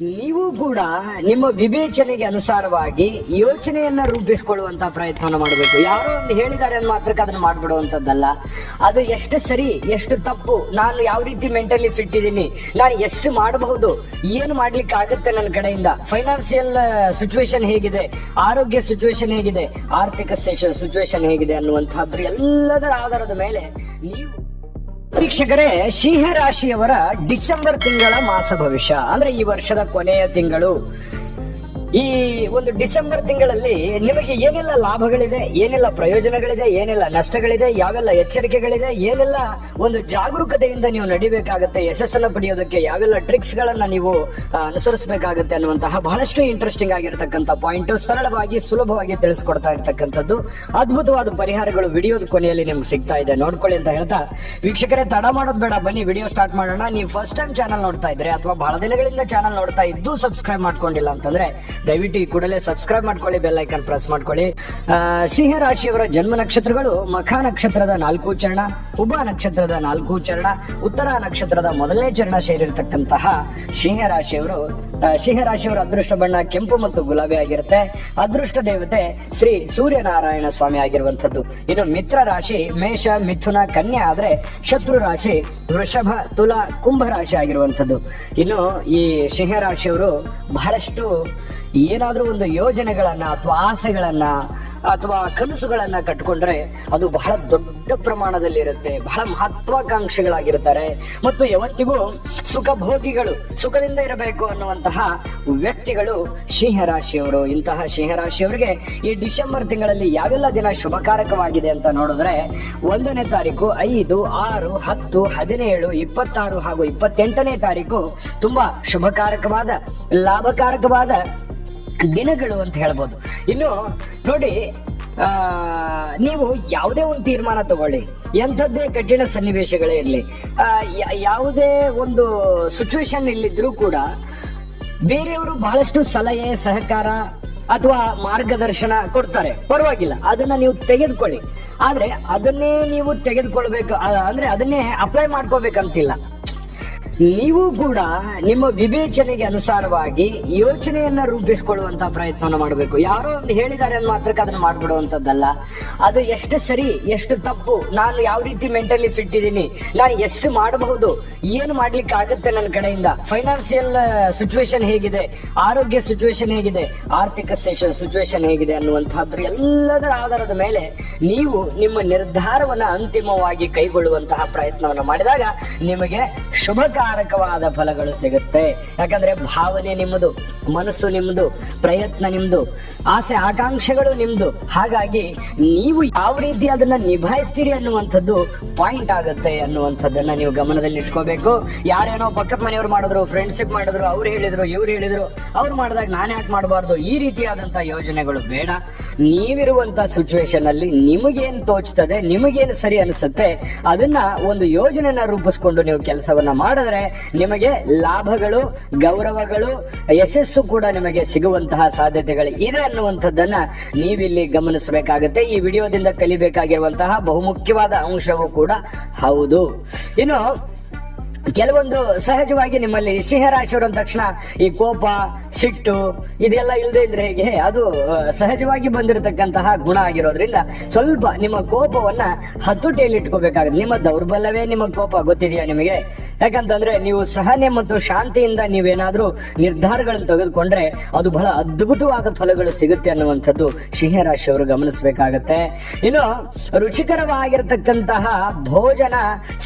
ನೀವು ಕೂಡ ನಿಮ್ಮ ವಿವೇಚನೆಗೆ ಅನುಸಾರವಾಗಿ ಯೋಚನೆಯನ್ನ ರೂಪಿಸಿಕೊಳ್ಳುವಂತ ಪ್ರಯತ್ನವನ್ನು ಮಾಡಬೇಕು. ಯಾರೋ ಒಂದು ಹೇಳಿದ್ದಾರೆ ಅಂದ ಮಾತ್ರಕ್ಕೆ ಅದನ್ನ ಮಾಡ್ಬಿಡುವಂತದ್ದಲ್ಲ. ಅದು ಎಷ್ಟು ಸರಿ, ಎಷ್ಟು ತಪ್ಪು, ನಾನು ಯಾವ ರೀತಿ ಮೆಂಟಲಿ ಫಿಟ್ ಇದ್ದೀನಿ, ನಾನು ಎಷ್ಟು ಮಾಡಬಹುದು, ಏನು ಮಾಡ್ಲಿಕ್ಕೆ ಆಗುತ್ತೆ ನನ್ನ ಕಡೆಯಿಂದ, ಫೈನಾನ್ಸಿಯಲ್ ಸಿಚುವೇಶನ್ ಹೇಗಿದೆ, ಆರೋಗ್ಯ ಸಿಚುವೇಶನ್ ಹೇಗಿದೆ, ಆರ್ಥಿಕ ಸಿಚುವೇಶನ್ ಹೇಗಿದೆ ಅನ್ನುವಂತಹದ್ರು ಎಲ್ಲದರ ಆಧಾರದ ಮೇಲೆ ನೀವು ವೀಕ್ಷಕರೇ ಸಿಂಹ ರಾಶಿಯವರ ಡಿಸೆಂಬರ್ ತಿಂಗಳ ಮಾಸ ಭವಿಷ್ಯ ಅಂದ್ರೆ ಈ ವರ್ಷದ ಕೊನೆಯ ತಿಂಗಳು. ಈ ಒಂದು ಡಿಸೆಂಬರ್ ತಿಂಗಳಲ್ಲಿ ನಿಮಗೆ ಏನೆಲ್ಲ ಲಾಭಗಳಿದೆ, ಏನೆಲ್ಲ ಪ್ರಯೋಜನಗಳಿದೆ, ಏನೆಲ್ಲ ನಷ್ಟಗಳಿದೆ, ಯಾವೆಲ್ಲ ಎಚ್ಚರಿಕೆಗಳಿದೆ, ಏನೆಲ್ಲ ಒಂದು ಜಾಗರೂಕತೆಯಿಂದ ನೀವು ನಡಿಬೇಕಾಗತ್ತೆ, ಯಶಸ್ಸನ್ನು ಪಡೆಯೋದಕ್ಕೆ ಯಾವೆಲ್ಲ ಟ್ರಿಕ್ಸ್ ಗಳನ್ನ ನೀವು ಅನುಸರಿಸಬೇಕಾಗುತ್ತೆ ಅನ್ನುವಂತಹ ಬಹಳಷ್ಟು ಇಂಟ್ರೆಸ್ಟಿಂಗ್ ಆಗಿರತಕ್ಕಂತ ಪಾಯಿಂಟ್ ಸರಳವಾಗಿ, ಸುಲಭವಾಗಿ ತಿಳಿಸ್ಕೊಡ್ತಾ ಇರ್ತಕ್ಕಂಥದ್ದು. ಅದ್ಭುತವಾದ ಪರಿಹಾರಗಳು ವಿಡಿಯೋದ ಕೊನೆಯಲ್ಲಿ ನಿಮ್ಗೆ ಸಿಗ್ತಾ ಇದೆ. ನೋಡ್ಕೊಳ್ಳಿ ಅಂತ ಹೇಳ್ತಾ, ವೀಕ್ಷಕರೇ, ತಡ ಮಾಡೋದು ಬೇಡ. ಬನ್ನಿ, ವಿಡಿಯೋ ಸ್ಟಾರ್ಟ್ ಮಾಡೋಣ. ನೀವು ಫಸ್ಟ್ ಟೈಮ್ ಚಾನಲ್ ನೋಡ್ತಾ ಇದ್ರೆ ಅಥವಾ ಬಹಳ ದಿನಗಳಿಂದ ಚಾನಲ್ ನೋಡ್ತಾ ಇದ್ದು ಸಬ್ಸ್ಕ್ರೈಬ್ ಮಾಡ್ಕೊಂಡಿಲ್ಲ ಅಂತಂದ್ರೆ ದಯವಿಟ್ಟು ಈ ಕೂಡಲೇ ಸಬ್ಸ್ಕ್ರೈಬ್ ಮಾಡ್ಕೊಳ್ಳಿ ಬೆಲ್ ಐಕನ್ ಪ್ರೆಸ್ ಮಾಡ್ಕೊಳ್ಳಿ. ಸಿಂಹ ರಾಶಿಯವರ ಜನ್ಮ ನಕ್ಷತ್ರಗಳು ಮಖ ನಕ್ಷತ್ರದ ನಾಲ್ಕು ಚರಣ ಉಭ ನಕ್ಷತ್ರದ ನಾಲ್ಕು ಚರಣ, ಉತ್ತರ ನಕ್ಷತ್ರದ ಮೊದಲನೇ ಚರಣ ಸೇರಿರ್ತಕ್ಕಂತಹ ಸಿಂಹ ರಾಶಿಯವರು ಆ, ಸಿಂಹ ರಾಶಿಯವರ ಅದೃಷ್ಟ ಬಣ್ಣ ಕೆಂಪು ಮತ್ತು ಗುಲಾಬಿ ಆಗಿರುತ್ತೆ. ಅದೃಷ್ಟ ದೇವತೆ ಶ್ರೀ ಸೂರ್ಯನಾರಾಯಣ ಸ್ವಾಮಿ ಆಗಿರುವಂತದ್ದು ಇನ್ನು ಮಿತ್ರ ರಾಶಿ ಮೇಷ ಮಿಥುನ ಕನ್ಯಾ ಆದ್ರೆ ಶತ್ರು ರಾಶಿ ವೃಷಭ ತುಲ ಕುಂಭ ರಾಶಿ ಆಗಿರುವಂತದ್ದು ಇನ್ನು ಈ ಸಿಂಹರಾಶಿಯವರು ಬಹಳಷ್ಟು ಏನಾದ್ರೂ ಒಂದು ಯೋಜನೆಗಳನ್ನ ಅಥವಾ ಆಸೆಗಳನ್ನ ಅಥವಾ ಕನಸುಗಳನ್ನ ಕಟ್ಕೊಂಡ್ರೆ ಅದು ಬಹಳ ದೊಡ್ಡ ಪ್ರಮಾಣದಲ್ಲಿ ಇರುತ್ತೆ ಬಹಳ ಮಹತ್ವಾಕಾಂಕ್ಷಿಗಳಾಗಿರ್ತಾರೆ ಮತ್ತು ಯಾವತ್ತಿಗೂ ಸುಖ ಭೋಗಿಗಳು ಸುಖದಿಂದ ಇರಬೇಕು ಅನ್ನುವಂತಹ ವ್ಯಕ್ತಿಗಳು ಸಿಂಹರಾಶಿಯವರು. ಇಂತಹ ಸಿಂಹರಾಶಿಯವರಿಗೆ ಈ ಡಿಸೆಂಬರ್ ತಿಂಗಳಲ್ಲಿ ಯಾವೆಲ್ಲ ದಿನ ಶುಭಕಾರಕವಾಗಿದೆ ಅಂತ ನೋಡಿದ್ರೆ, ಒಂದನೇ ತಾರೀಕು ಐದು, ಆರು, ಹತ್ತು, ಹದಿನೇಳು, ಇಪ್ಪತ್ತಾರು ಹಾಗೂ ಇಪ್ಪತ್ತೆಂಟನೇ ತಾರೀಕು ತುಂಬಾ ಶುಭಕಾರಕವಾದ, ಲಾಭಕಾರಕವಾದ ದಿನಗಳು ಅಂತ ಹೇಳ್ಬೋದು. ಇನ್ನು ನೋಡಿ ನೀವು ಯಾವುದೇ ಒಂದು ತೀರ್ಮಾನ ತಗೊಳ್ಳಿ. ಎಂಥದ್ದೇ ಕಠಿಣ ಸನ್ನಿವೇಶಗಳೇ ಇರಲಿ. ಯಾವುದೇ ಒಂದು ಸಿಚುವೇಶನ್ ಇಲ್ಲಿದ್ರೂ ಕೂಡ ಬೇರೆಯವರು ಬಹಳಷ್ಟು ಸಲಹೆ, ಸಹಕಾರ ಅಥವಾ ಮಾರ್ಗದರ್ಶನ ಕೊಡ್ತಾರೆ. ಪರವಾಗಿಲ್ಲ, ಅದನ್ನ ನೀವು ತೆಗೆದುಕೊಳ್ಳಿ. ಆದ್ರೆ ಅದನ್ನೇ ನೀವು ತೆಗೆದುಕೊಳ್ಬೇಕು ಅಂದ್ರೆ ಅದನ್ನೇ ಅಪ್ಲೈ ಮಾಡ್ಕೋಬೇಕಂತಿಲ್ಲ. ನೀವು ಕೂಡ ನಿಮ್ಮ ವಿವೇಚನೆಗೆ ಅನುಸಾರವಾಗಿ ಯೋಚನೆಯನ್ನ ರೂಪಿಸಿಕೊಳ್ಳುವಂತ ಪ್ರಯತ್ನವನ್ನು ಮಾಡಬೇಕು. ಯಾರೋ ಒಂದು ಹೇಳಿದ್ದಾರೆ ಅಂದ ಮಾತ್ರಕ್ಕೆ ಅದನ್ನ ಮಾಡ್ಬಿಡುವಂತದ್ದಲ್ಲ. ಅದು ಎಷ್ಟು ಸರಿ, ಎಷ್ಟು ತಪ್ಪು, ನಾನು ಯಾವ ರೀತಿ ಮೆಂಟಲಿ ಫಿಟ್ ಇದ್ದೀನಿ, ನಾನು ಎಷ್ಟು ಮಾಡಬಹುದು, ಏನು ಮಾಡ್ಲಿಕ್ಕೆ ಆಗುತ್ತೆ ನನ್ನ ಕಡೆಯಿಂದ, ಫೈನಾನ್ಸಿಯಲ್ ಸಿಚುವೇಶನ್ ಹೇಗಿದೆ, ಆರೋಗ್ಯ ಸಿಚುವೇಶನ್ ಹೇಗಿದೆ, ಆರ್ಥಿಕ ಸಿಚುವೇಶನ್ ಹೇಗಿದೆ ಅನ್ನುವಂತಹದ್ರ ಎಲ್ಲದರ ಆಧಾರದ ಮೇಲೆ ನೀವು ನಿಮ್ಮ ನಿರ್ಧಾರವನ್ನ ಅಂತಿಮವಾಗಿ ಕೈಗೊಳ್ಳುವಂತಹ ಪ್ರಯತ್ನವನ್ನು ಮಾಡಿದಾಗ ನಿಮಗೆ ಶುಭಕಾರಕವಾದ ಫಲಗಳು ಸಿಗುತ್ತೆ. ಯಾಕಂದ್ರೆ ಭಾವನೆ ನಿಮ್ಮದು ಮನಸ್ಸು ನಿಮ್ಮದು ಪ್ರಯತ್ನ ನಿಮ್ದು, ಆಸೆ ಆಕಾಂಕ್ಷೆಗಳು ನಿಮ್ದು. ಹಾಗಾಗಿ ನೀವು ಯಾವ ರೀತಿ ಅದನ್ನ ನಿಭಾಯಿಸ್ತೀರಿ ಅನ್ನುವಂಥದ್ದು ಪಾಯಿಂಟ್ ಆಗುತ್ತೆ ಅನ್ನುವಂಥದ್ದನ್ನ ನೀವು ಗಮನದಲ್ಲಿ ಇಟ್ಕೋಬೇಕು. ಯಾರೇನೋ ಪಕ್ಕದ ಮನೆಯವ್ರು ಮಾಡಿದ್ರು ಫ್ರೆಂಡ್ಶಿಪ್ ಮಾಡಿದ್ರು, ಅವ್ರು ಹೇಳಿದ್ರು, ಇವ್ರು ಹೇಳಿದ್ರು, ಅವ್ರು ಮಾಡಿದಾಗ ನಾನು ಯಾಕೆ ಮಾಡಬಾರ್ದು? ಈ ರೀತಿಯಾದಂತಹ ಯೋಜನೆಗಳು ಬೇಡ. ನೀವಿರುವಂತ ಸಿಚುವೇಶನ್ ಅಲ್ಲಿ ನಿಮಗೇನು ತೋಚ್ತದೆ, ನಿಮಗೇನು ಸರಿ ಅನಿಸುತ್ತೆ, ಅದನ್ನ ಒಂದು ಯೋಜನೆನ ರೂಪಿಸ್ಕೊಂಡು ನೀವು ಕೆಲಸವನ್ನ ಮಾಡಿದ್ರೆ ನಿಮಗೆ ಲಾಭಗಳು, ಗೌರವಗಳು, ಯಶಸ್ಸು ಕೂಡ ನಿಮಗೆ ಸಿಗುವಂತಹ ಸಾಧ್ಯತೆಗಳು ಇದೆ ಅನ್ನುವಂಥದ್ದನ್ನ ನೀವಿಲ್ಲಿ ಗಮನಿಸಬೇಕಾಗುತ್ತೆ. ಈ ವಿಡಿಯೋದಿಂದ ಕಲಿಬೇಕಾಗಿರುವಂತಹ ಬಹುಮುಖ್ಯವಾದ ಅಂಶವೂ ಕೂಡ ಹೌದು. ಇನ್ನು ಕೆಲವೊಂದು ಸಹಜವಾಗಿ ನಿಮ್ಮಲ್ಲಿ ಸಿಂಹರಾಶಿಯವರು ಅಂದ ತಕ್ಷಣ ಈ ಕೋಪ, ಸಿಟ್ಟು ಇದೆಲ್ಲ ಇಲ್ಲದೆ ಇದ್ರೆ ಹೇಗೆ? ಅದು ಸಹಜವಾಗಿ ಬಂದಿರತಕ್ಕಂತಹ ಗುಣ ಆಗಿರೋದ್ರಿಂದ ಸ್ವಲ್ಪ ನಿಮ್ಮ ಕೋಪವನ್ನ ಹತೋಟಿಯಲ್ಲಿ ಇಟ್ಕೋಬೇಕಾಗುತ್ತೆ. ನಿಮ್ಮ ದೌರ್ಬಲ್ಯವೇ ನಿಮ್ಮ ಕೋಪ ಗೊತ್ತಿದೆಯಾ ನಿಮಗೆ? ಯಾಕಂತಂದ್ರೆ ನೀವು ಸಹನೆ ಮತ್ತು ಶಾಂತಿಯಿಂದ ನೀವೇನಾದ್ರೂ ನಿರ್ಧಾರಗಳನ್ನು ತೆಗೆದುಕೊಂಡ್ರೆ ಅದು ಬಹಳ ಅದ್ಭುತವಾದ ಫಲಗಳು ಸಿಗುತ್ತೆ ಅನ್ನುವಂಥದ್ದು ಸಿಂಹರಾಶಿಯವರು ಗಮನಿಸಬೇಕಾಗತ್ತೆ. ಇನ್ನು ರುಚಿಕರವಾಗಿರತಕ್ಕಂತಹ ಭೋಜನ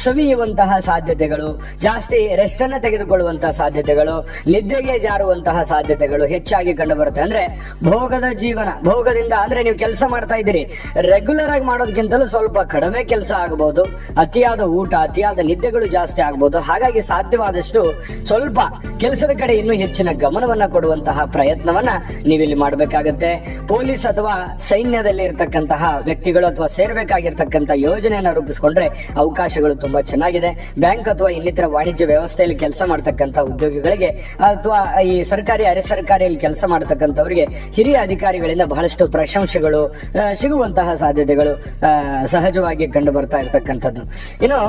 ಸವಿಯುವಂತಹ ಸಾಧ್ಯತೆಗಳು ಜಾಸ್ತಿ ರೆಸ್ಟ್ ಅನ್ನ ತೆಗೆದುಕೊಳ್ಳುವಂತಹ ಸಾಧ್ಯತೆಗಳು, ನಿದ್ದೆಗೆ ಜಾರುವಂತಹ ಸಾಧ್ಯತೆಗಳು ಹೆಚ್ಚಾಗಿ ಕಂಡು ಬರುತ್ತೆ ಅಂದ್ರೆ ಭೋಗದ ಜೀವನ, ಭೋಗದಿಂದ ಅಂದ್ರೆ ನೀವು ಕೆಲಸ ಮಾಡ್ತಾ ಇದ್ದೀರಿ. ರೆಗ್ಯುಲರ್ ಆಗಿ ಮಾಡೋದಕ್ಕಿಂತಲೂ ಸ್ವಲ್ಪ ಕಡಿಮೆ ಕೆಲಸ ಆಗಬಹುದು ಅತಿಯಾದ ಊಟ, ಅತಿಯಾದ ನಿದ್ದೆಗಳು ಜಾಸ್ತಿ ಆಗಬಹುದು ಹಾಗಾಗಿ ಸಾಧ್ಯವಾದಷ್ಟು ಸ್ವಲ್ಪ ಕೆಲಸದ ಕಡೆ ಇನ್ನೂ ಹೆಚ್ಚಿನ ಗಮನವನ್ನ ಕೊಡುವಂತಹ ಪ್ರಯತ್ನವನ್ನ ನೀವಿಲ್ಲಿ ಮಾಡಬೇಕಾಗತ್ತೆ. ಪೊಲೀಸ್ ಅಥವಾ ಸೈನ್ಯದಲ್ಲಿ ಇರತಕ್ಕಂತಹ ವ್ಯಕ್ತಿಗಳು ಅಥವಾ ಸೇರ್ಬೇಕಾಗಿರ್ತಕ್ಕಂಥ ಯೋಜನೆಯನ್ನ ರೂಪಿಸಿಕೊಂಡ್ರೆ ಅವಕಾಶಗಳು ತುಂಬಾ ಚೆನ್ನಾಗಿದೆ. ಬ್ಯಾಂಕ್ ಅಥವಾ ಇನ್ನಿತರ ವಾಣಿಜ್ಯ ವ್ಯವಸ್ಥೆಯಲ್ಲಿ ಕೆಲಸ ಮಾಡ್ತಕ್ಕಂಥ ಉದ್ಯೋಗಿಗಳಿಗೆ ಅಥವಾ ಈ ಸರ್ಕಾರಿ ಅರೆ ಸರ್ಕಾರಿಯಲ್ಲಿ ಕೆಲಸ ಮಾಡತಕ್ಕಂಥವರಿಗೆ ಹಿರಿಯ ಅಧಿಕಾರಿಗಳಿಂದ ಬಹಳಷ್ಟು ಪ್ರಶಂಸೆಗಳು ಸಿಗುವಂತಹ ಸಾಧ್ಯತೆಗಳು ಸಹಜವಾಗಿ ಕಂಡು ಬರ್ತಾ ಇರತಕ್ಕಂಥದ್ದು. ಇನ್ನು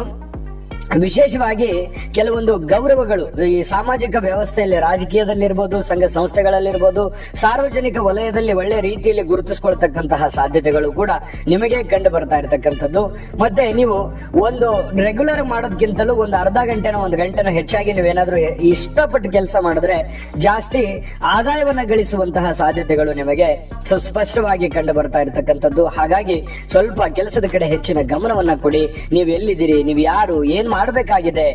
ವಿಶೇಷವಾಗಿ ಕೆಲವೊಂದು ಗೌರವಗಳು, ಈ ಸಾಮಾಜಿಕ ವ್ಯವಸ್ಥೆಯಲ್ಲಿ ರಾಜಕೀಯದಲ್ಲಿರ್ಬೋದು, ಸಂಘ ಸಂಸ್ಥೆಗಳಲ್ಲಿರ್ಬೋದು, ಸಾರ್ವಜನಿಕ ವಲಯದಲ್ಲಿ ಒಳ್ಳೆ ರೀತಿಯಲ್ಲಿ ಗುರುತಿಸ್ಕೊಳ್ತಕ್ಕಂತಹ ಸಾಧ್ಯತೆಗಳು ಕೂಡ ನಿಮಗೆ ಕಂಡು ಬರ್ತಾ ಇರತಕ್ಕಂಥದ್ದು. ಮತ್ತೆ ನೀವು ಒಂದು ರೆಗ್ಯುಲರ್ ಮಾಡೋದಕ್ಕಿಂತಲೂ ಒಂದು ಅರ್ಧ ಗಂಟೆನ ಒಂದು ಗಂಟೆನ ಹೆಚ್ಚಾಗಿ ನೀವೇನಾದ್ರೂ ಇಷ್ಟಪಟ್ಟು ಕೆಲಸ ಮಾಡಿದ್ರೆ ಜಾಸ್ತಿ ಆದಾಯವನ್ನ ಗಳಿಸುವಂತಹ ಸಾಧ್ಯತೆಗಳು ನಿಮಗೆ ಸುಸ್ಪಷ್ಟವಾಗಿ ಕಂಡು ಬರ್ತಾ ಇರತಕ್ಕಂಥದ್ದು. ಹಾಗಾಗಿ ಸ್ವಲ್ಪ ಕೆಲಸದ ಕಡೆ ಹೆಚ್ಚಿನ ಗಮನವನ್ನ ಕೊಡಿ. ನೀವು ಎಲ್ಲಿದ್ದೀರಿ ನೀವು ಯಾರು ಏನ್ ಮಾಡಬೇಕಾಗಿದೆ.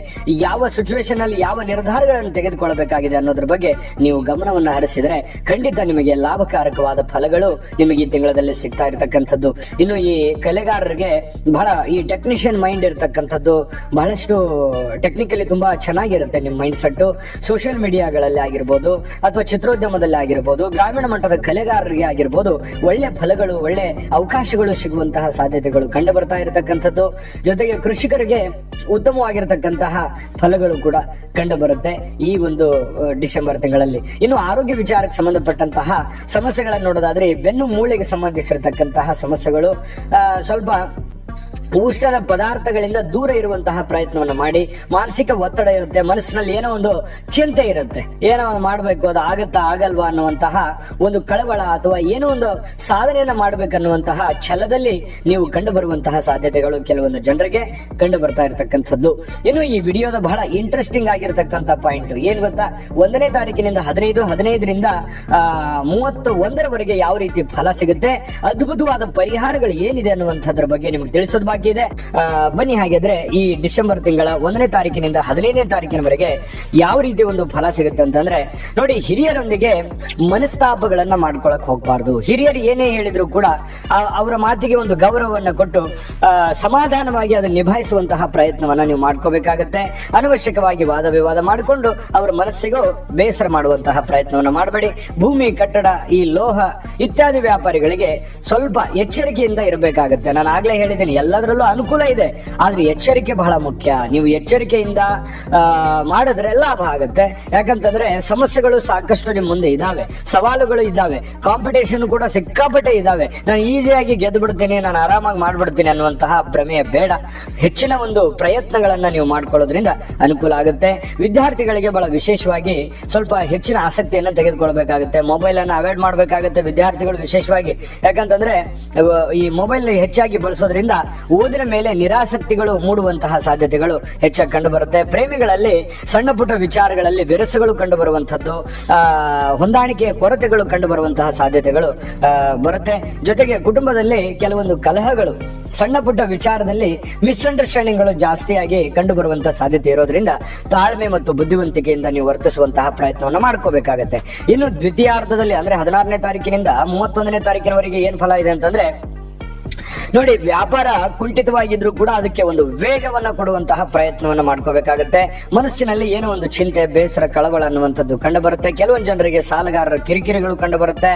ಯಾವ ಸಿಚುವೇಶನ್ ಅಲ್ಲಿ ಯಾವ ನಿರ್ಧಾರಗಳನ್ನು ತೆಗೆದುಕೊಳ್ಳಬೇಕಾಗಿದೆ ಅನ್ನೋದ್ರ ಬಗ್ಗೆ ನೀವು ಗಮನವನ್ನು ಹರಿಸಿದ್ರೆ ಖಂಡಿತ ನಿಮಗೆ ಲಾಭಕಾರಕವಾದ ಫಲಗಳು ನಿಮಗೆ ಈ ತಿಂಗಳಲ್ಲಿ ಸಿಗ್ತಾ ಇರತಕ್ಕಂಥದ್ದು. ಇನ್ನು ಈ ಕಲೆಗಾರರಿಗೆ ಬಹಳ ಈ ಟೆಕ್ನಿಷಿಯನ್ ಮೈಂಡ್ ಇರತಕ್ಕಂಥದ್ದು ಬಹಳಷ್ಟು ಟೆಕ್ನಿಕಲಿ ತುಂಬಾ ಚೆನ್ನಾಗಿರುತ್ತೆ ನಿಮ್ಮ ಮೈಂಡ್ ಸೆಟ್ ಸೋಷಿಯಲ್ ಮೀಡಿಯಾಗಳಲ್ಲಿ ಆಗಿರ್ಬೋದು ಅಥವಾ ಚಿತ್ರೋದ್ಯಮದಲ್ಲಿ ಆಗಿರ್ಬೋದು, ಗ್ರಾಮೀಣ ಮಟ್ಟದ ಕಲೆಗಾರರಿಗೆ ಆಗಿರ್ಬೋದು ಒಳ್ಳೆ ಫಲಗಳು, ಒಳ್ಳೆ ಅವಕಾಶಗಳು ಸಿಗುವಂತಹ ಸಾಧ್ಯತೆಗಳು ಕಂಡು ಬರ್ತಾ ಇರತಕ್ಕಂಥದ್ದು. ಜೊತೆಗೆ ಕೃಷಿಕರಿಗೆ ಉತ್ತಮವಾಗಿರತಕ್ಕಂತಹ ಫಲಗಳು ಕೂಡ ಕಂಡು ಬರುತ್ತೆ ಈ ಒಂದು ಡಿಸೆಂಬರ್ ತಿಂಗಳಲ್ಲಿ. ಇನ್ನು ಆರೋಗ್ಯ ವಿಚಾರಕ್ಕೆ ಸಂಬಂಧಪಟ್ಟಂತಹ ಸಮಸ್ಯೆಗಳನ್ನು ನೋಡೋದಾದ್ರೆ ಬೆನ್ನು ಮೂಳೆಗೆ ಸಂಬಂಧಿಸಿರತಕ್ಕಂತಹ ಸಮಸ್ಯೆಗಳು ಸ್ವಲ್ಪ ಉಷ್ಣದ ಪದಾರ್ಥಗಳಿಂದ ದೂರ ಇರುವಂತಹ ಪ್ರಯತ್ನವನ್ನು ಮಾಡಿ ಮಾನಸಿಕ ಒತ್ತಡ ಇರುತ್ತೆ, ಮನಸ್ಸಿನಲ್ಲಿ ಏನೋ ಒಂದು ಚಿಂತೆ ಇರುತ್ತೆ. ಏನೋ ಒಂದು ಮಾಡಬೇಕು, ಅದು ಆಗತ್ತಾ, ಆಗಲ್ವಾ ಅನ್ನುವಂತಹ ಒಂದು ಕಳವಳ ಅಥವಾ ಏನೋ ಒಂದು ಸಾಧನೆಯನ್ನ ಮಾಡ್ಬೇಕನ್ನುವಂತಹ ಛಲದಲ್ಲಿ ನೀವು ಕಂಡು ಬರುವಂತಹ ಸಾಧ್ಯತೆಗಳು ಕೆಲವೊಂದು ಜನರಿಗೆ ಕಂಡು ಬರ್ತಾ ಇರತಕ್ಕಂಥದ್ದು. ಇನ್ನು ಈ ವಿಡಿಯೋದ ಬಹಳ ಇಂಟ್ರೆಸ್ಟಿಂಗ್ ಆಗಿರತಕ್ಕಂಥ ಪಾಯಿಂಟ್ ಏನ್ ಗೊತ್ತಾ? ಒಂದನೇ ತಾರೀಕಿನಿಂದ ಹದಿನೈದು, ಹದಿನೈದರಿಂದ ಮೂವತ್ತು ಒಂದರವರೆಗೆ ಯಾವ ರೀತಿ ಫಲ ಸಿಗುತ್ತೆ, ಅದ್ಭುತವಾದ ಪರಿಹಾರಗಳು ಏನಿದೆ ಅನ್ನುವಂಥದ್ರ ಬಗ್ಗೆ ನಿಮ್ಗೆ ತಿಳಿಸೋದು ಬಾಕಿ ಬನ್ನಿ ಹಾಗಿದ್ರೆ ಈ ಡಿಸೆಂಬರ್ ತಿಂಗಳ ಒಂದನೇ ತಾರೀಕಿನಿಂದ ಹದಿನೈದನೇ ತಾರೀಕಿನವರೆಗೆ ಯಾವ ರೀತಿ ಒಂದು ಫಲ ಸಿಗುತ್ತೆ ಅಂತಂದ್ರೆ, ನೋಡಿ ಹಿರಿಯರೊಂದಿಗೆ ಮನಸ್ತಾಪಗಳನ್ನ ಮಾಡ್ಕೊಳಕ್ ಹೋಗ್ಬಾರ್ದು. ಹಿರಿಯರು ಏನೇ ಹೇಳಿದ್ರು ಕೂಡ ಅವರ ಮಾತಿಗೆ ಒಂದು ಗೌರವವನ್ನು ಕೊಟ್ಟು ಸಮಾಧಾನವಾಗಿ ಅದನ್ನು ನಿಭಾಯಿಸುವಂತಹ ಪ್ರಯತ್ನವನ್ನ ನೀವು ಮಾಡ್ಕೋಬೇಕಾಗತ್ತೆ. ಅನವಶ್ಯಕವಾಗಿ ವಾದ ವಿವಾದ ಮಾಡಿಕೊಂಡು ಅವರ ಮನಸ್ಸಿಗೂ ಬೇಸರ ಮಾಡುವಂತಹ ಪ್ರಯತ್ನವನ್ನ ಮಾಡಬೇಡಿ. ಭೂಮಿ, ಕಟ್ಟಡ, ಈ ಲೋಹ ಇತ್ಯಾದಿ ವ್ಯಾಪಾರಿಗಳಿಗೆ ಸ್ವಲ್ಪ ಎಚ್ಚರಿಕೆಯಿಂದ ಇರಬೇಕಾಗತ್ತೆ. ನಾನು ಆಗ್ಲೇ ಹೇಳಿದ್ದೀನಿ ಎಲ್ಲದರಲ್ಲೂ ಅನುಕೂಲ ಇದೆ. ಆದ್ರೆ ಎಚ್ಚರಿಕೆ ಬಹಳ ಮುಖ್ಯ. ನೀವು ಎಚ್ಚರಿಕೆಯಿಂದ ಮಾಡಿದ್ರೆ ಲಾಭ ಆಗುತ್ತೆ. ಯಾಕಂತಂದ್ರೆ ಸಮಸ್ಯೆಗಳು ಸಾಕಷ್ಟು ನಿಮ್ ಮುಂದೆ ಇದಾವೆ. ಸವಾಲುಗಳು ಇದ್ದಾವೆ ಕಾಂಪಿಟೇಷನ್ ಕೂಡ ಸಿಕ್ಕಾಪಟ್ಟೆ ಇದಾವೆ. ನಾನು ಈಸಿಯಾಗಿ ಗೆದ್ದು ಬಿಡ್ತೀನಿ ನಾನು ಆರಾಮಾಗಿ ಮಾಡ್ಬಿಡ್ತೀನಿ ಅನ್ನುವಂತಹ ಭ್ರಮೆಯ ಬೇಡ. ಹೆಚ್ಚಿನ ಒಂದು ಪ್ರಯತ್ನಗಳನ್ನ ನೀವು ಮಾಡ್ಕೊಳ್ಳೋದ್ರಿಂದ ಅನುಕೂಲ ಆಗುತ್ತೆ. ವಿದ್ಯಾರ್ಥಿಗಳಿಗೆ ಬಹಳ ವಿಶೇಷವಾಗಿ ಸ್ವಲ್ಪ ಹೆಚ್ಚಿನ ಆಸಕ್ತಿಯನ್ನು ತೆಗೆದುಕೊಳ್ಬೇಕಾಗುತ್ತೆ. ಮೊಬೈಲ್ ಅನ್ನು ಅವಾಯ್ಡ್ ಮಾಡಬೇಕಾಗುತ್ತೆ ವಿದ್ಯಾರ್ಥಿಗಳು ವಿಶೇಷವಾಗಿ. ಯಾಕಂತಂದ್ರೆ ಈ ಮೊಬೈಲ್ ಹೆಚ್ಚಾಗಿ ಬಳಸೋದ್ರಿಂದ ಓದಿನ ಮೇಲೆ ನಿರಾಸಕ್ತಿಗಳು ಮೂಡುವಂತಹ ಸಾಧ್ಯತೆಗಳು ಹೆಚ್ಚಾಗಿ ಕಂಡು ಬರುತ್ತೆ. ಪ್ರೇಮಿಗಳಲ್ಲಿ ಸಣ್ಣ ಪುಟ್ಟ ವಿಚಾರಗಳಲ್ಲಿ ಬೆರಸುಗಳು ಕಂಡು ಆ, ಹೊಂದಾಣಿಕೆಯ ಕೊರತೆಗಳು ಕಂಡು ಬರುವಂತಹ ಸಾಧ್ಯತೆಗಳು ಬರುತ್ತೆ. ಜೊತೆಗೆ ಕುಟುಂಬದಲ್ಲಿ ಕೆಲವೊಂದು ಕಲಹಗಳು, ಸಣ್ಣ ಪುಟ್ಟ ವಿಚಾರದಲ್ಲಿ ಮಿಸ್ಅಂಡರ್ಸ್ಟ್ಯಾಂಡಿಂಗ್ಗಳು ಜಾಸ್ತಿಯಾಗಿ ಕಂಡು ಬರುವಂತಹ ಸಾಧ್ಯತೆ ಇರೋದ್ರಿಂದ ತಾಳ್ಮೆ ಮತ್ತು ಬುದ್ಧಿವಂತಿಕೆಯಿಂದ ನೀವು ವರ್ತಿಸುವಂತಹ ಪ್ರಯತ್ನವನ್ನು ಮಾಡ್ಕೋಬೇಕಾಗತ್ತೆ. ಇನ್ನು ದ್ವಿತೀಯಾರ್ಧದಲ್ಲಿ ಅಂದ್ರೆ ಹದಿನಾರನೇ ತಾರೀಕಿನಿಂದ ಮೂವತ್ತೊಂದನೇ ತಾರೀಕಿನವರೆಗೆ ಏನ್ ಫಲ ಇದೆ ಅಂತಂದ್ರೆ ನೋಡಿ, ವ್ಯಾಪಾರ ಕುಂಠಿತವಾಗಿದ್ರು ಕೂಡ ಅದಕ್ಕೆ ಒಂದು ವೇಗವನ್ನ ಕೊಡುವಂತಹ ಪ್ರಯತ್ನವನ್ನ ಮಾಡ್ಕೋಬೇಕಾಗತ್ತೆ. ಮನಸ್ಸಿನಲ್ಲಿ ಏನೋ ಒಂದು ಚಿಂತೆ, ಬೇಸರ, ಕಳವಳ ಅನ್ನುವಂಥದ್ದು ಕಂಡು ಬರುತ್ತೆ ಕೆಲವೊಂದು ಜನರಿಗೆ ಸಾಲಗಾರರ ಕಿರಿಕಿರಿಗಳು ಕಂಡು ಬರುತ್ತೆ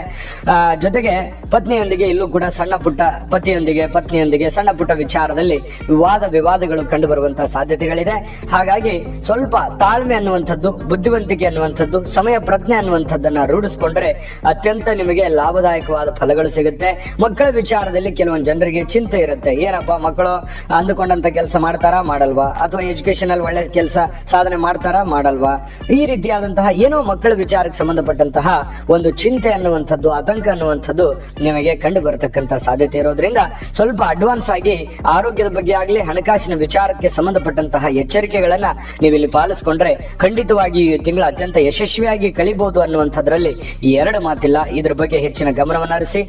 ಜೊತೆಗೆ ಪತ್ನಿಯೊಂದಿಗೆ ಇಲ್ಲೂ ಕೂಡ ಸಣ್ಣ ಪುಟ್ಟ ಪತಿಯೊಂದಿಗೆ, ಪತ್ನಿಯೊಂದಿಗೆ ಸಣ್ಣ ಪುಟ್ಟ ವಿಚಾರದಲ್ಲಿ ವಿವಾದ ವಿವಾದಗಳು ಕಂಡು ಬರುವಂತಹ ಸಾಧ್ಯತೆಗಳಿದೆ. ಹಾಗಾಗಿ ಸ್ವಲ್ಪ ತಾಳ್ಮೆ ಅನ್ನುವಂಥದ್ದು, ಬುದ್ಧಿವಂತಿಕೆ ಅನ್ನುವಂಥದ್ದು, ಸಮಯ ಪ್ರಜ್ಞೆ ಅನ್ನುವಂಥದ್ದನ್ನ ರೂಢಿಸಿಕೊಂಡ್ರೆ ಅತ್ಯಂತ ನಿಮಗೆ ಲಾಭದಾಯಕವಾದ ಫಲಗಳು ಸಿಗುತ್ತೆ. ಮಕ್ಕಳ ವಿಚಾರದಲ್ಲಿ ಕೆಲವೊಂದು ಜನರಿಗೆ ಚಿಂತೆ ಇರುತ್ತೆ. ಏನಪ್ಪ ಮಕ್ಕಳು ಅಂದುಕೊಂಡಂತ ಕೆಲಸ ಮಾಡ್ತಾರಾ? ಮಾಡಲ್ವಾ? ಅಥವಾ ಎಜುಕೇಶನ್ ಅಲ್ಲಿ ಒಳ್ಳೆ ಕೆಲಸ ಸಾಧನೆ ಮಾಡ್ತಾರಾ? ಮಾಡಲ್ವಾ? ಈ ರೀತಿಯಾದಂತಹ ಏನೋ ಮಕ್ಕಳ ವಿಚಾರಕ್ಕೆ ಸಂಬಂಧಪಟ್ಟಂತಹ ಒಂದು ಚಿಂತೆ ಅನ್ನುವಂಥದ್ದು, ಆತಂಕ ಅನ್ನುವಂಥದ್ದು ನಿಮಗೆ ಕಂಡು ಬರತಕ್ಕಂತ ಸಾಧ್ಯತೆ ಇರೋದ್ರಿಂದ ಸ್ವಲ್ಪ ಅಡ್ವಾನ್ಸ್ ಆಗಿ ಆರೋಗ್ಯದ ಬಗ್ಗೆ ಆಗಲಿ, ಹಣಕಾಸಿನ ವಿಚಾರಕ್ಕೆ ಸಂಬಂಧಪಟ್ಟಂತಹ ಎಚ್ಚರಿಕೆಗಳನ್ನ ನೀವು ಇಲ್ಲಿ ಪಾಲಿಸ್ಕೊಂಡ್ರೆ ಖಂಡಿತವಾಗಿ ಈ ತಿಂಗಳು ಅತ್ಯಂತ ಯಶಸ್ವಿಯಾಗಿ ಕಳಿಬಹುದು ಅನ್ನುವಂಥದ್ರಲ್ಲಿ ಎರಡು ಮಾತಿಲ್ಲ. ಇದ್ರ ಬಗ್ಗೆ ಹೆಚ್ಚಿನ ಗಮನವನ್ನ ಹರಿಸಿ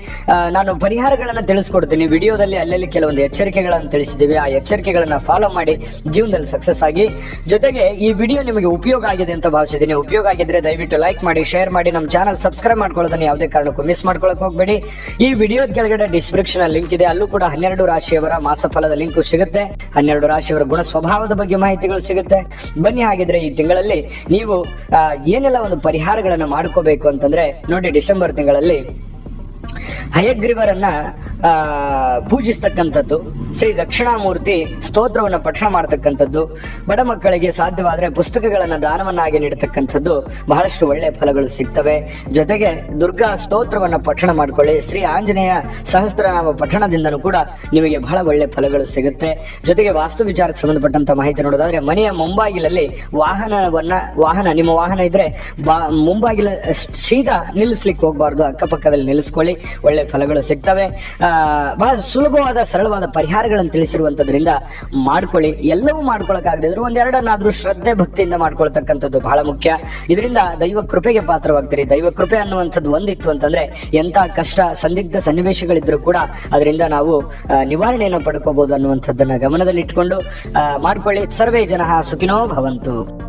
ನಾನು ಪರಿಹಾರಗಳನ್ನ ತಿಳಿಸ್ಕೊಡ್ತೀನಿ. ವಿಡಿಯೋದಲ್ಲಿ ಅಲ್ಲಲ್ಲಿ ಕೆಲವೊಂದು ಎಚ್ಚರಿಕೆಗಳನ್ನು ತಿಳಿಸಿದ್ದೀವಿ. ಆ ಎಚ್ಚರಿಕೆಗಳನ್ನು ಫಾಲೋ ಮಾಡಿ ಜೀವನದಲ್ಲಿ ಸಕ್ಸಸ್ ಆಗಿ ಜೊತೆಗೆ ಈ ವಿಡಿಯೋ ನಿಮಗೆ ಉಪಯೋಗ ಆಗಿದೆ ಅಂತ ಭಾವಿಸಿದ್ದೀನಿ. ಉಪಯೋಗ ಆಗಿದ್ರೆ ದಯವಿಟ್ಟು ಲೈಕ್ ಮಾಡಿ ಶೇರ್ ಮಾಡಿ, ನಮ್ಮ ಚಾನಲ್ ಸಬ್ಸ್ಕ್ರೈಬ್ ಮಾಡ್ಕೊಳ್ಳೋದನ್ನು ಯಾವುದೇ ಕಾರಣಕ್ಕೂ ಮಿಸ್ ಮಾಡ್ಕೊಳಕ್ ಹೋಗಬೇಡಿ. ಈ ವಿಡಿಯೋದ ಕೆಳಗಡೆ ಡಿಸ್ಕ್ರಿಪ್ಷನ್ ಲಿಂಕ್ ಇದೆ. ಅಲ್ಲೂ ಕೂಡ ಹನ್ನೆರಡು ರಾಶಿಯವರ ಮಾಸಫಲದ ಲಿಂಕ್ ಸಿಗುತ್ತೆ. ಹನ್ನೆರಡು ರಾಶಿಯವರ ಗುಣ ಸ್ವಭಾವದ ಬಗ್ಗೆ ಮಾಹಿತಿಗಳು ಸಿಗುತ್ತೆ. ಬನ್ನಿ ಹಾಗಿದ್ರೆ ಈ ತಿಂಗಳಲ್ಲಿ ನೀವು ಏನೆಲ್ಲ ಒಂದು ಪರಿಹಾರಗಳನ್ನು ಮಾಡ್ಕೋಬೇಕು ಅಂತಂದ್ರೆ ನೋಡಿ ಡಿಸೆಂಬರ್ ತಿಂಗಳಲ್ಲಿ ಹಯಗ್ರೀವರನ್ನ ಆ, ಪೂಜಿಸ್ತಕ್ಕಂಥದ್ದು ಶ್ರೀ ದಕ್ಷಿಣಾಮೂರ್ತಿ ಸ್ತೋತ್ರವನ್ನ ಪಠಣ ಮಾಡ್ತಕ್ಕಂಥದ್ದು ಬಡ ಮಕ್ಕಳಿಗೆ ಸಾಧ್ಯವಾದರೆ ಪುಸ್ತಕಗಳನ್ನ ದಾನವನ್ನಾಗಿ ನೀಡತಕ್ಕಂಥದ್ದು ಬಹಳಷ್ಟು ಒಳ್ಳೆ ಫಲಗಳು ಸಿಗ್ತವೆ. ಜೊತೆಗೆ ದುರ್ಗಾ ಸ್ತೋತ್ರವನ್ನ ಪಠಣ ಮಾಡ್ಕೊಳ್ಳಿ. ಶ್ರೀ ಆಂಜನೇಯ ಸಹಸ್ರನಾಮ ಪಠಣದಿಂದನೂ ಕೂಡ ನಿಮಗೆ ಬಹಳ ಒಳ್ಳೆ ಫಲಗಳು ಸಿಗುತ್ತೆ. ಜೊತೆಗೆ ವಾಸ್ತು ವಿಚಾರಕ್ಕೆ ಸಂಬಂಧಪಟ್ಟಂತ ಮಾಹಿತಿ ನೋಡೋದಾದ್ರೆ ಮನೆಯ ಮುಂಬಾಗಿಲಲ್ಲಿ ವಾಹನವನ್ನ ವಾಹನ ನಿಮ್ಮ ವಾಹನ ಇದ್ರೆ ಬಾ ಮುಂಬಾಗಿಲ ಸೀದಾ ನಿಲ್ಲಿಸ್ಲಿಕ್ಕೆ ಹೋಗಬಾರ್ದು. ಅಕ್ಕಪಕ್ಕದಲ್ಲಿ ನಿಲ್ಲಿಸ್ಕೊಳ್ಳಿ. ಒಳ್ಳೆ ಫಲಗಳು ಸಿಗ್ತವೆ. ಬಹಳ ಸುಲಭವಾದ, ಸರಳವಾದ ಪರಿಹಾರಗಳನ್ನು ತಿಳಿಸಿರುವಂತದ್ರಿಂದ ಮಾಡ್ಕೊಳ್ಳಿ. ಎಲ್ಲವೂ ಮಾಡ್ಕೊಳಕ್ಕಾಗದೇ ಇದ್ರು ಒಂದೆರಡನ್ನಾದ್ರೂ ಶ್ರದ್ಧೆ ಭಕ್ತಿಯಿಂದ ಮಾಡ್ಕೊಳ್ತಕ್ಕಂಥದ್ದು ಬಹಳ ಮುಖ್ಯ. ಇದರಿಂದ ದೈವ ಕೃಪೆಗೆ ಪಾತ್ರವಾಗ್ತೀರಿ. ದೈವ ಕೃಪೆ ಅನ್ನುವಂಥದ್ದು ಒಂದಿತ್ತು ಅಂತಂದ್ರೆ ಎಂತ ಕಷ್ಟ, ಸಂದಿಗ್ಧ ಸನ್ನಿವೇಶಗಳಿದ್ರು ಕೂಡ ಅದರಿಂದ ನಾವು ನಿವಾರಣೆಯನ್ನು ಪಡ್ಕೋಬಹುದು ಅನ್ನುವಂಥದ್ದನ್ನ ಗಮನದಲ್ಲಿಟ್ಕೊಂಡು ಮಾಡ್ಕೊಳ್ಳಿ. ಸರ್ವೇ ಜನ ಸುಖಿನೋ ಭವಂತು.